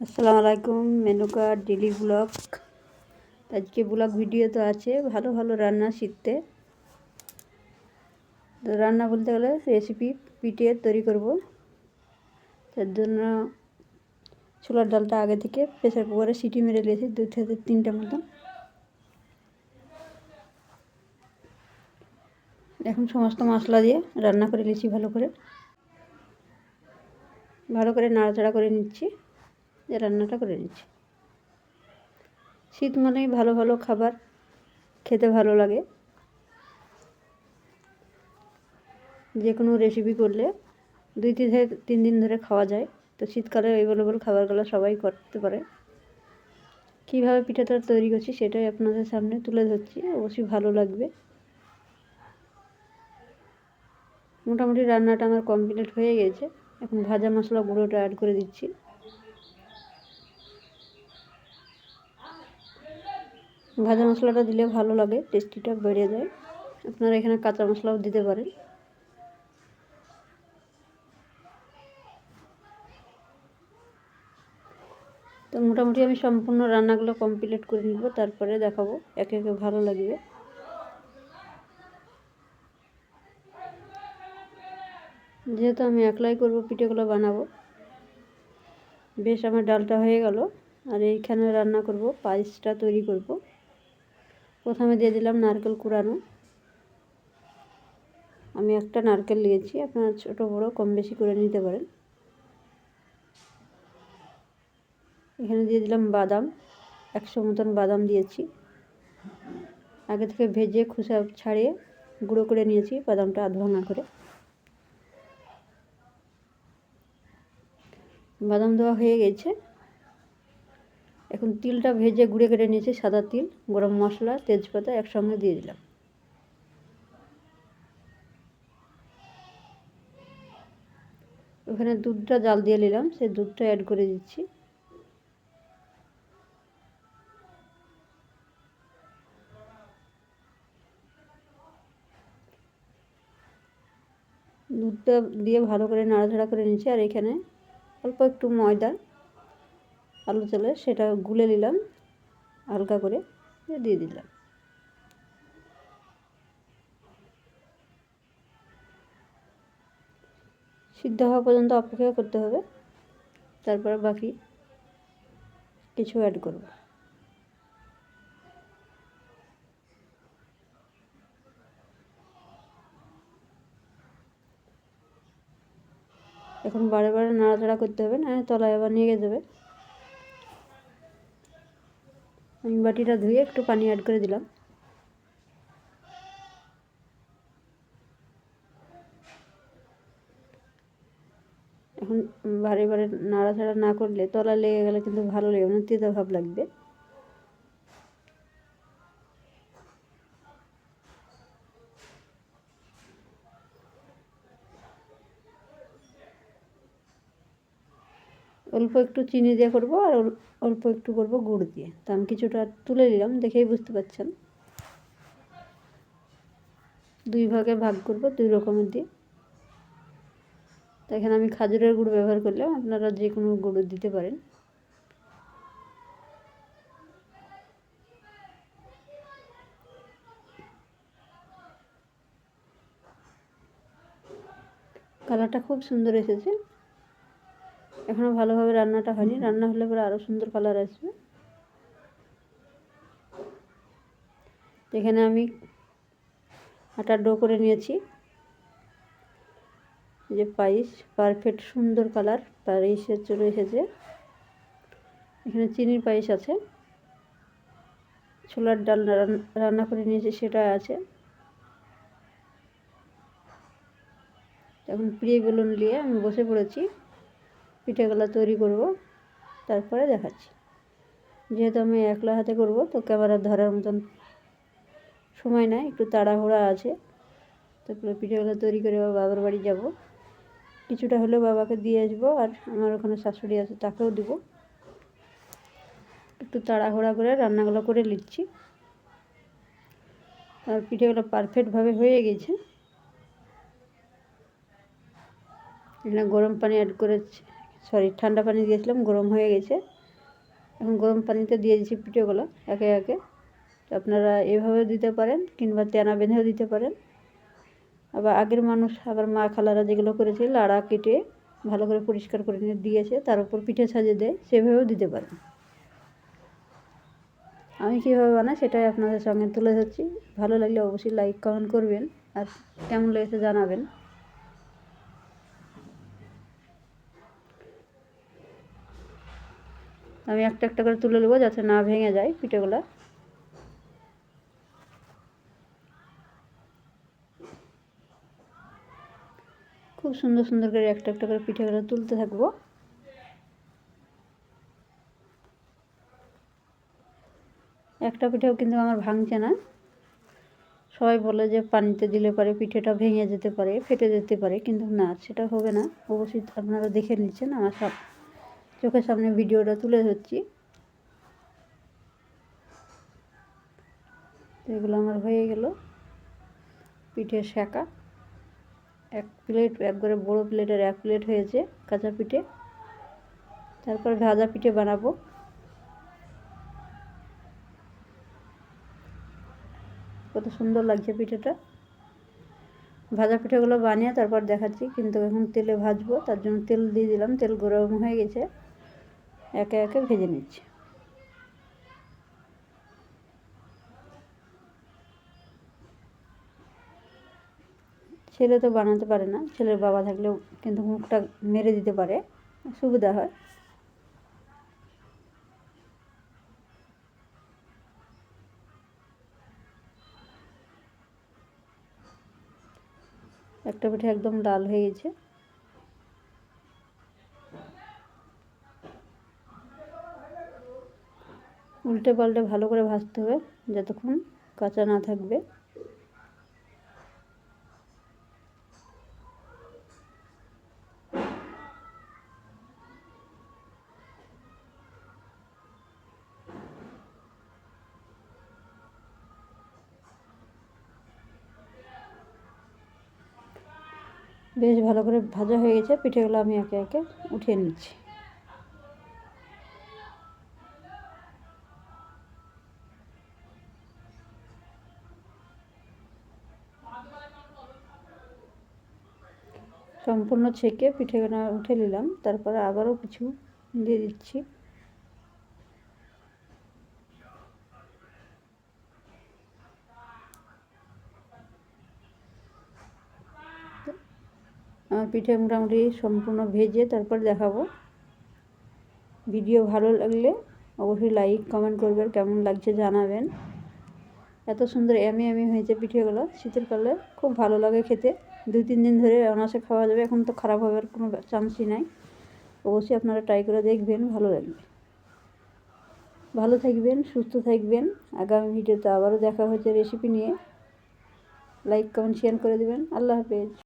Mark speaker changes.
Speaker 1: আসসালামু আলাইকুম, Menuka daily vlog. আজকে ব্লগ ভিডিও তো আছে, ভালো ভালো রান্না শিখতে। রান্না বলতে গেলে রেসিপি পিঠে তৈরি করব। তার জন্য ছোলার ডালটা আগে থেকে প্রেসার কুকারে সিটি মেরে নিয়েছি দু থেকে তিনটে মতন। এখন সমস্ত মশলা দিয়ে রান্না করে নিয়েছি ভালো করে। ভালো করে নাড়াচাড়া করে নিচ্ছি। যে রান্নাটা করে নিচ্ছি। শীত মানেই ভালো ভালো খাবার, খেতে ভালো লাগে। যে কোনো রেসিপি করলে দুই তিন তিন দিন ধরে খাওয়া যায়। তো শীতকালে অ্যাভেলেবল খাবারগুলো সবাই করতে পারে। কীভাবে পিঠাটা তৈরি করছি সেটাই আপনাদের সামনে তুলে ধরছি, অবশ্যই ভালো লাগবে। মোটামুটি রান্নাটা আমার কমপ্লিট হয়ে গেছে। এখন ভাজা মশলা গুঁড়োটা অ্যাড করে দিচ্ছি। ভাজা মশলাটা দিলে ভালো লাগে, টেস্টিটা বেড়ে যায়। আপনারা এখানে কাঁচা মশলাও দিতে পারেন। তো মোটামুটি আমি সম্পূর্ণ রান্নাগুলো কমপ্লিট করে নিব, তারপরে দেখাবো, একে একে ভালো লাগবে। যেহেতু আমি একলাই করব, পিঠেগুলো বানাবো। বেশ, আমার ডালটা হয়ে গেল। আর এইখানে রান্না করব, পায়েসটা তৈরি করব। প্রথমে দিয়ে দিলাম নারকেল কুড়ানো। আমি একটা নারকেল নিয়েছি, আপনারা ছোটো বড়ো কম বেশি করে নিতে পারেন। এখানে দিয়ে দিলাম বাদাম, একশো মতন বাদাম দিয়েছি। আগে থেকে ভেজে খোসা ছাড়িয়ে গুঁড়ো করে নিয়েছি বাদামটা আধ ভাঙা করে। বাদাম দেওয়া হয়ে গেছে। এখন তিলটা ভেজে গুঁড়ে কেটে নিয়েছি, সাদা তিল, গরম মশলা, তেজপাতা একসঙ্গে দিয়ে দিলাম। ওখানে দুধটা জাল দিয়ে নিলাম সেই দুধটা অ্যাড করে দিচ্ছি। দুধটা দিয়ে ভালো করে নাড়াচাড়া করে নিচ্ছি আর এখানে অল্প একটু ময়দা। আলু চালে সেটা গুলে নিলাম, হালকা করে দিয়ে দিলাম। সিদ্ধ হওয়া পর্যন্ত অপেক্ষা করতে হবে, তারপরে বাকি কিছু অ্যাড করব। এখন বারে বারে নাড়াচাড়া করতে হবে না তলায় আবার নিয়ে যাবে আমি বাটিটা ধুয়ে একটু পানি অ্যাড করে দিলাম। এখন বারে বারে নাড়াচাড়া না করলে তলা লেগে গেলে কিন্তু ভালো লেগে মানে তেতো ভাব লাগবে। অল্প একটু চিনি দিয়ে করব আর অল্প একটু করব গুড় দিয়ে। তো আমি কিছুটা তুলে নিলাম, দেখেই বুঝতে পারছেন। দুই ভাগে ভাগ করব, দুই রকমের দিয়ে। তো এখানে আমি খাজুরের গুড় ব্যবহার করলাম, আপনারা যে কোনো গুঁড়ো দিতে পারেন। কালারটা খুব সুন্দর এসেছে। এখনও ভালোভাবে রান্নাটা হয়নি। রান্না হলে পরে আরও সুন্দর কালার আসবে। এখানে আমি আটার ডো করে নিয়েছি। যে পায়েস পারফেক্ট সুন্দর কালার পায়েসের চলে এসেছে। এখানে চিনির পায়েস আছে। ছোলার ডাল রান্না করে নিয়েছি সেটা আছে। এখন প্রিয় বেলুন নিয়ে আমি বসে পড়েছি। পিঠেগুলো তৈরি করব, তারপরে দেখাচ্ছি। যেহেতু আমি একলা হাতে করব, তো ক্যামেরা ধরার মতন সময় নাই, একটু তাড়াহুড়া আছে তারপরে পিঠেগুলো তৈরি করে বাবার বাড়ি যাব। কিছুটা হলেও বাবাকে দিয়ে আসব, আর আমার ওখানে শাশুড়ি আছে, তাকেও দিব। একটু তাড়াহুড়া করে রান্নাগুলো করে নিচ্ছি। আর পিঠেগুলো পারফেক্টভাবে হয়ে গেছে। গরম পানি অ্যাড করেছি। সরি, ঠান্ডা পানি দিয়েছিলাম, গরম হয়ে গেছে। এখন গরম পানিতে দিয়ে দিচ্ছি পিঠেগুলো, একে একে। আপনারা এভাবেও দিতে পারেন, কিংবা তেনা বেঁধেও দিতে পারেন। আবার আগের মানুষ, আবার মা খালারা যেগুলো করেছে, লাড়া কেটে ভালো করে পরিষ্কার করে নিয়ে দিয়েছে, তার উপর পিঠে সাজিয়ে দেয়, সেভাবেও দিতে পারেন। আমি কীভাবে বানাই সেটাই আপনাদের সঙ্গে তুলে ধরছি। ভালো লাগলে অবশ্যই লাইক কমেন্ট করবেন, আর কেমন লেগেছে জানাবেন। আমি একটা একটা করে তুলে নেব যাতে না ভেঙে যায় পিঠেগুলো। খুব সুন্দর সুন্দর করে একটা একটা করে পিঠেগুলো তুলতে থাকব। একটা পিঠেও কিন্তু আমার ভাঙছে না। সবাই বলে যে পানিতে দিলে পারে পিঠেটা ভেঙে যেতে পারে, ফেটে যেতে পারে, কিন্তু না, সেটা হবে না। অবশ্যই আপনারা দেখে নিচ্ছেন, আমার সব চোখের সামনে ভিডিওটা তুলে ধরছি। এগুলো আমার হয়ে গেল। পিঠে শেঁকা এক প্লেট একবারে বড়ো প্লেটের এক প্লেট হয়েছে কাঁচা পিঠে। তারপর ভাজা পিঠে বানাবো। কত সুন্দর লাগছে পিঠেটা। ভাজা পিঠেগুলো বানিয়ে তারপর দেখাচ্ছি, কিন্তু এখন তেলে ভাজবো, তার জন্য তেল দিয়ে দিলাম, তেল গরম হয়ে গেছে। একে একে ভেজে নিচ্ছি। ছেলে তো বানাতে পারে না, ছেলের বাবা থাকলেও কিন্তু মুখটা মেরে দিতে পারে, সুবিধা হয়। একটা পিঠে একদম লাল হয়ে গেছে। উল্টে পাল্টে ভালো করে ভাজতে হবে যতক্ষণ কাঁচা না থাকবে। বেশ ভালো করে ভাজা হয়ে গেছে, পিঠেগুলো আমি একে একে উঠিয়ে নিচ্ছি। সম্পূর্ণ ছেঁকে পিঠেগুলো উঠে নিলাম। তারপরে আবারও কিছু দিয়ে দিচ্ছি। আমার পিঠে মোটামুটি সম্পূর্ণ ভেজে তারপর দেখাবো। ভিডিও ভালো লাগলে অবশ্যই লাইক, কমেন্ট করবেন, কেমন লাগছে জানাবেন। এত সুন্দর এমি এমি হয়েছে পিঠেগুলো। শীতের কালে খুব ভালো লাগে খেতে। দুই, তিন দিন ধরে অনাসে খাওয়া যাবে, এখন তো খারাপ হওয়ার কোনো চান্সই নাই। অবশ্যই আপনারা ট্রাই করে দেখবেন, ভালো লাগবে। ভালো থাকবেন, সুস্থ থাকবেন। আগামী ভিডিওতে আবারও দেখা হয়েছে রেসিপি নিয়ে। লাইক কমেন্ট শেয়ার করে দেবেন। আল্লাহ হাফেজ।